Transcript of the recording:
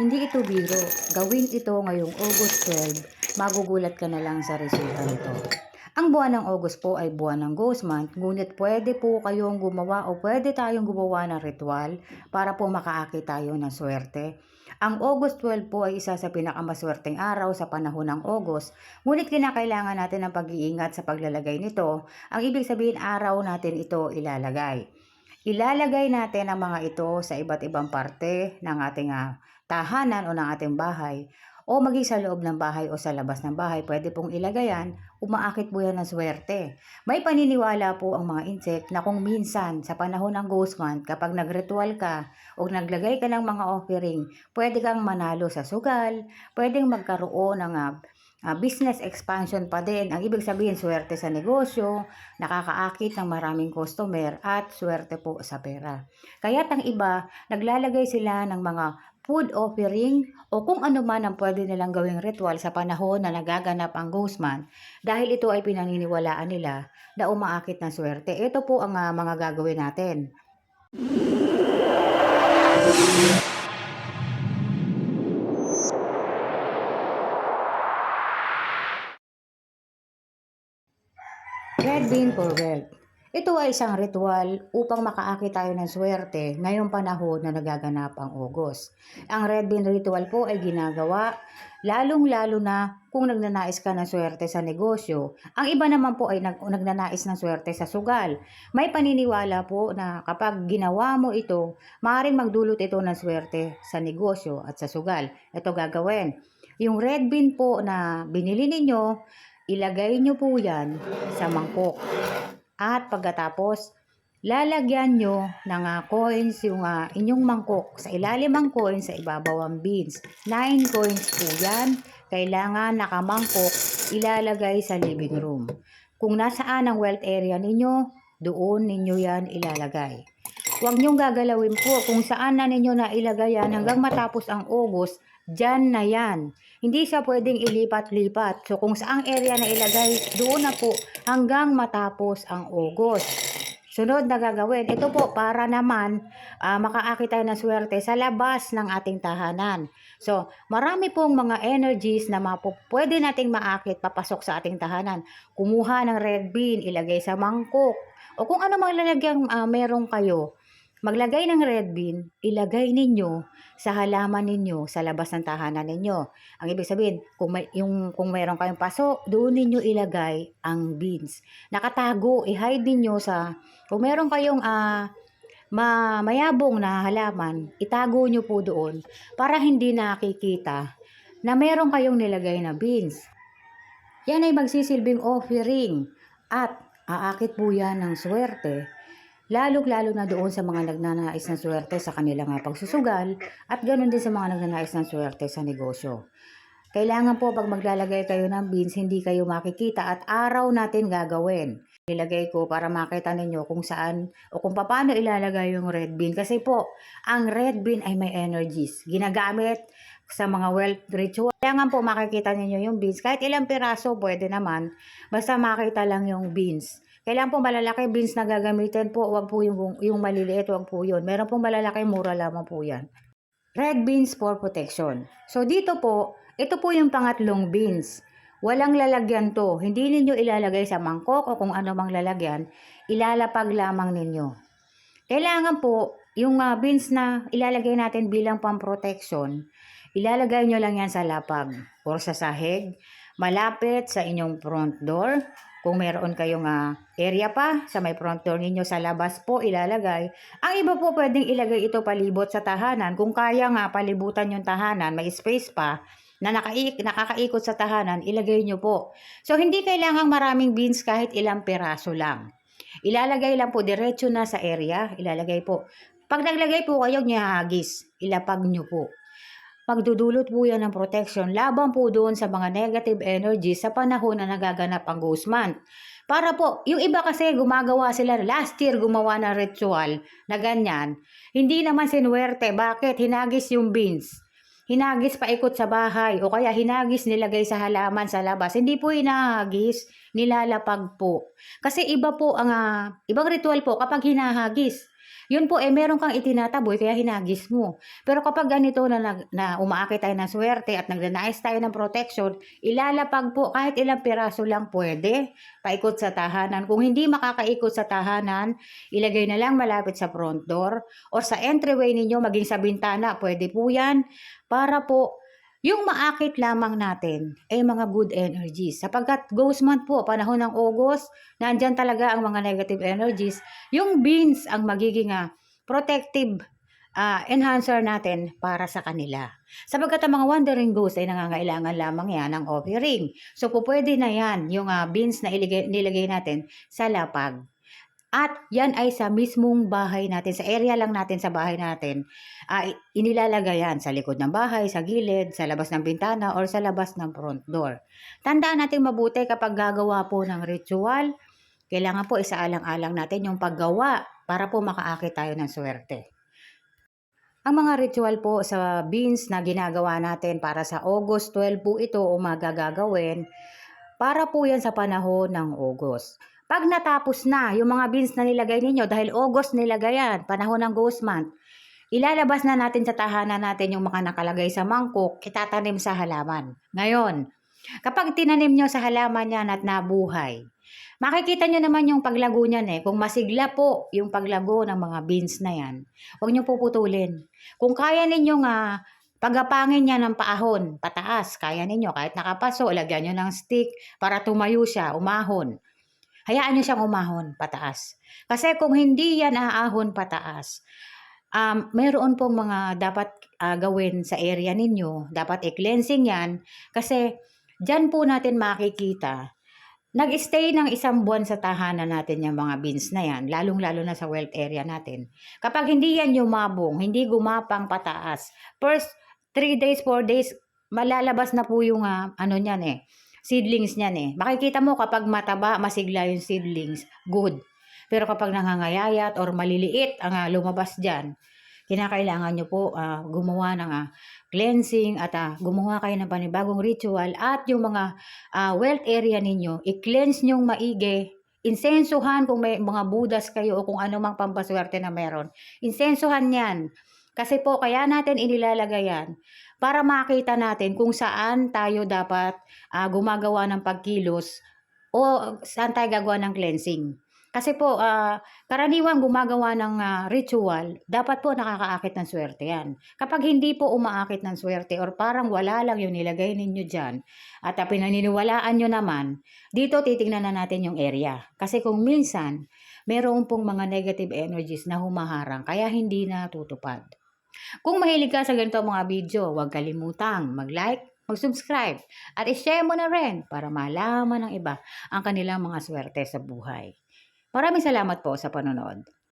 Hindi ito biro. Gawin ito ngayong August 12. Magugulat ka na lang sa resulta nito. Ang buwan ng August po ay buwan ng Ghost Month, ngunit pwede po kayong gumawa o pwede tayong gumawa ng ritual para po makaakit tayo ng swerte. Ang August 12 po ay isa sa pinakamaswerteng araw sa panahon ng August, ngunit kinakailangan natin ng pag-iingat sa paglalagay nito. Ang ibig sabihin araw natin ito ilalagay. Ilalagay natin ang mga ito sa iba't ibang parte ng ating ah, tahanan o ng ating bahay o maging sa loob ng bahay o sa labas ng bahay, pwede pong ilagay yan, umaakit po yan ng swerte. May paniniwala po ang mga insect na kung minsan sa panahon ng ghost month, kapag nagritual ka o naglagay ka ng mga offering, pwede kang manalo sa sugal, pwedeng magkaroon ng ah, ah, business expansion pa din. Ang ibig sabihin, swerte sa negosyo, nakakaakit ng maraming customer at swerte po sa pera. Kaya't ang iba, naglalagay sila ng mga food offering o kung ano man ang pwede nilang gawing ritual sa panahon na nagaganap ang ghost month dahil ito ay pinaniniwalaan nila na umaakit ng swerte. Ito po ang ah, mga gagawin natin. Red bean for wealth. Ito ay isang ritual upang makaakit tayo ng swerte ngayong panahon na nagaganap ang August. Ang red bean ritual po ay ginagawa lalong-lalo na kung nagnanais ka ng swerte sa negosyo. Ang iba naman po ay nag nagnanais ng swerte sa sugal. May paniniwala po na kapag ginawa mo ito, maaaring magdulot ito ng swerte sa negosyo at sa sugal. Ito gagawin. Yung red bean po na binili ninyo, ilagay nyo po yan sa mangkok. At pagkatapos, lalagyan nyo ng ah, coins yung ah, inyong mangkok. Sa ilalim ang coins, sa ibabaw ang beans. 9 coins po yan. Kailangan nakamangkok, ilalagay sa living room. Kung nasaan ang wealth area ninyo, doon ninyo yan ilalagay. Huwag niyong gagalawin po kung saan na ninyo na ilagay yan hanggang matapos ang August, dyan na yan. Hindi siya pwedeng ilipat-lipat. So kung saang area na ilagay, doon na po hanggang matapos ang August. Sunod na gagawin, ito po para naman ah, makaakit tayo ng swerte sa labas ng ating tahanan. So, marami pong mga energies na mapu- pwede nating maakit papasok sa ating tahanan. Kumuha ng red bean, ilagay sa mangkok, o kung ano mang lalagyan ah, meron kayo, maglagay ng red bean, ilagay ninyo sa halaman ninyo sa labas ng tahanan ninyo. Ang ibig sabihin, kung may yung kung mayroon kayong paso, doon ninyo ilagay ang beans. Nakatago, i-hide ninyo sa kung meron kayong ah ma mayabong na halaman, itago nyo po doon para hindi nakikita na meron kayong nilagay na beans. Yan ay magsisilbing offering at aakit po yan ng swerte lalong-lalo na doon sa mga nagnanais ng swerte sa kanilang pagsusugal at ganoon din sa mga nagnanais ng swerte sa negosyo. Kailangan po pag maglalagay kayo ng beans, hindi kayo makikita at araw natin gagawin. Ilagay ko para makita ninyo kung saan o kung paano ilalagay yung red bean. Kasi po, ang red bean ay may energies. Ginagamit sa mga wealth ritual. Kailangan po makikita ninyo yung beans. Kahit ilang piraso, pwede naman. Basta makita lang yung beans. Kailangan po malalaki beans na gagamitin po. Huwag po yung, yung maliliit, huwag po yun. Meron po malalaki, mura lamang po yan. Red beans for protection. So dito po, ito po yung pangatlong beans. Walang lalagyan to. Hindi ninyo ilalagay sa mangkok o kung ano mang lalagyan. Ilalapag lamang ninyo. Kailangan po, yung ah, beans na ilalagay natin bilang pang-protection, ilalagay nyo lang yan sa lapag or sa sahig, malapit sa inyong front door. Kung meron kayong ah, area pa sa may front door ninyo sa labas po ilalagay. Ang iba po pwedeng ilagay ito palibot sa tahanan. Kung kaya nga palibutan yung tahanan, may space pa na nakaik nakakaikot sa tahanan, ilagay nyo po. So hindi kailangang maraming beans kahit ilang peraso lang. Ilalagay lang po diretso na sa area, ilalagay po. Pag naglagay po kayo nyahagis, ilapag nyo po. Magdudulot po yan ng protection laban po doon sa mga negative energy sa panahon na nagaganap ang ghost month. Para po, yung iba kasi gumagawa sila, last year gumawa ng ritual na ganyan. Hindi naman sinuwerte. Bakit? Hinagis yung beans. Hinagis pa ikot sa bahay o kaya hinagis nilagay sa halaman sa labas. Hindi po hinahagis, nilalapag po. Kasi iba po ang, ah, ibang ritual po kapag hinahagis. Yun po, eh, meron kang itinataboy, kaya hinagis mo. Pero kapag ganito na, nag- na umaakit tayo ng swerte at nagnanais tayo ng protection, ilalapag po kahit ilang piraso lang pwede, paikot sa tahanan. Kung hindi makakaikot sa tahanan, ilagay na lang malapit sa front door or sa entryway ninyo, maging sa bintana, pwede po yan, para po yung maakit lamang natin ay mga good energies. Sapagkat ghost month po, panahon ng August, nandyan talaga ang mga negative energies. Yung beans ang magiging ah, protective ah, enhancer natin para sa kanila. Sapagkat ang mga wandering ghosts ay nangangailangan lamang yan ng offering. So, pwede na yan, yung ah, beans na iligay, nilagay natin sa lapag. At yan ay sa mismong bahay natin, sa area lang natin sa bahay natin. I- inilalagay yan sa likod ng bahay, sa gilid, sa labas ng bintana, or sa labas ng front door. Tandaan natin mabuti kapag gagawa po ng ritual, kailangan po isaalang-alang natin yung paggawa para po makaakit tayo ng swerte. Ang mga ritual po sa beans na ginagawa natin para sa August 12 po ito umaga gagawin para po yan sa panahon ng August. Pag natapos na yung mga beans na nilagay ninyo dahil August nilagay yan, panahon ng ghost month, ilalabas na natin sa tahanan natin yung mga nakalagay sa mangkok, itatanim sa halaman. Ngayon, kapag tinanim nyo sa halaman yan at nabuhay, makikita nyo naman yung paglago niyan eh. Kung masigla po yung paglago ng mga beans na yan, huwag nyo puputulin. Kung kaya ninyo nga, pagapangin niya ng paahon, pataas, kaya ninyo, kahit nakapaso, lagyan nyo ng stick para tumayo siya, umahon. Hayaan nyo siyang umahon, pataas. Kasi kung hindi yan aahon pataas, um, mayroon pong mga dapat ah, gawin sa area ninyo. Dapat i-cleansing yan. Kasi dyan po natin makikita nag-stay ng isang buwan sa tahanan natin yung mga beans na yan, lalong-lalo na sa wealth area natin. Kapag hindi yan yumabong, hindi gumapang pataas, first 3 days, 4 days, malalabas na po yung ah, ano niyan eh, seedlings niyan eh. Makikita mo kapag mataba, masigla yung seedlings, good. Pero kapag nangangayayat or maliliit ang ah, lumabas dyan, kinakailangan nyo po ah, gumawa ng ah, cleansing at ah, gumawa kayo ng panibagong ritual at yung mga ah, wealth area ninyo, i-cleanse nyong maigi, insensuhan kung may mga budas kayo o kung ano mang pampaswerte na meron. Insensuhan yan. Kasi po, kaya natin inilalagay yan para makita natin kung saan tayo dapat ah, gumagawa ng pagkilos o saan tayo gagawa ng cleansing. Kasi po, ah, karaniwang gumagawa ng ah, ritual, dapat po nakakaakit ng swerte yan. Kapag hindi po umaakit ng swerte or parang wala lang yung nilagay ninyo dyan at uh, pinaniniwalaan nyo naman, dito titingnan na natin yung area. Kasi kung minsan, meron pong mga negative energies na humaharang kaya hindi natutupad. Kung mahilig ka sa ganito mga video, huwag kalimutang mag-like, mag-subscribe, at i-share mo na rin para malaman ng iba ang kanilang mga swerte sa buhay. Maraming salamat po sa panonood.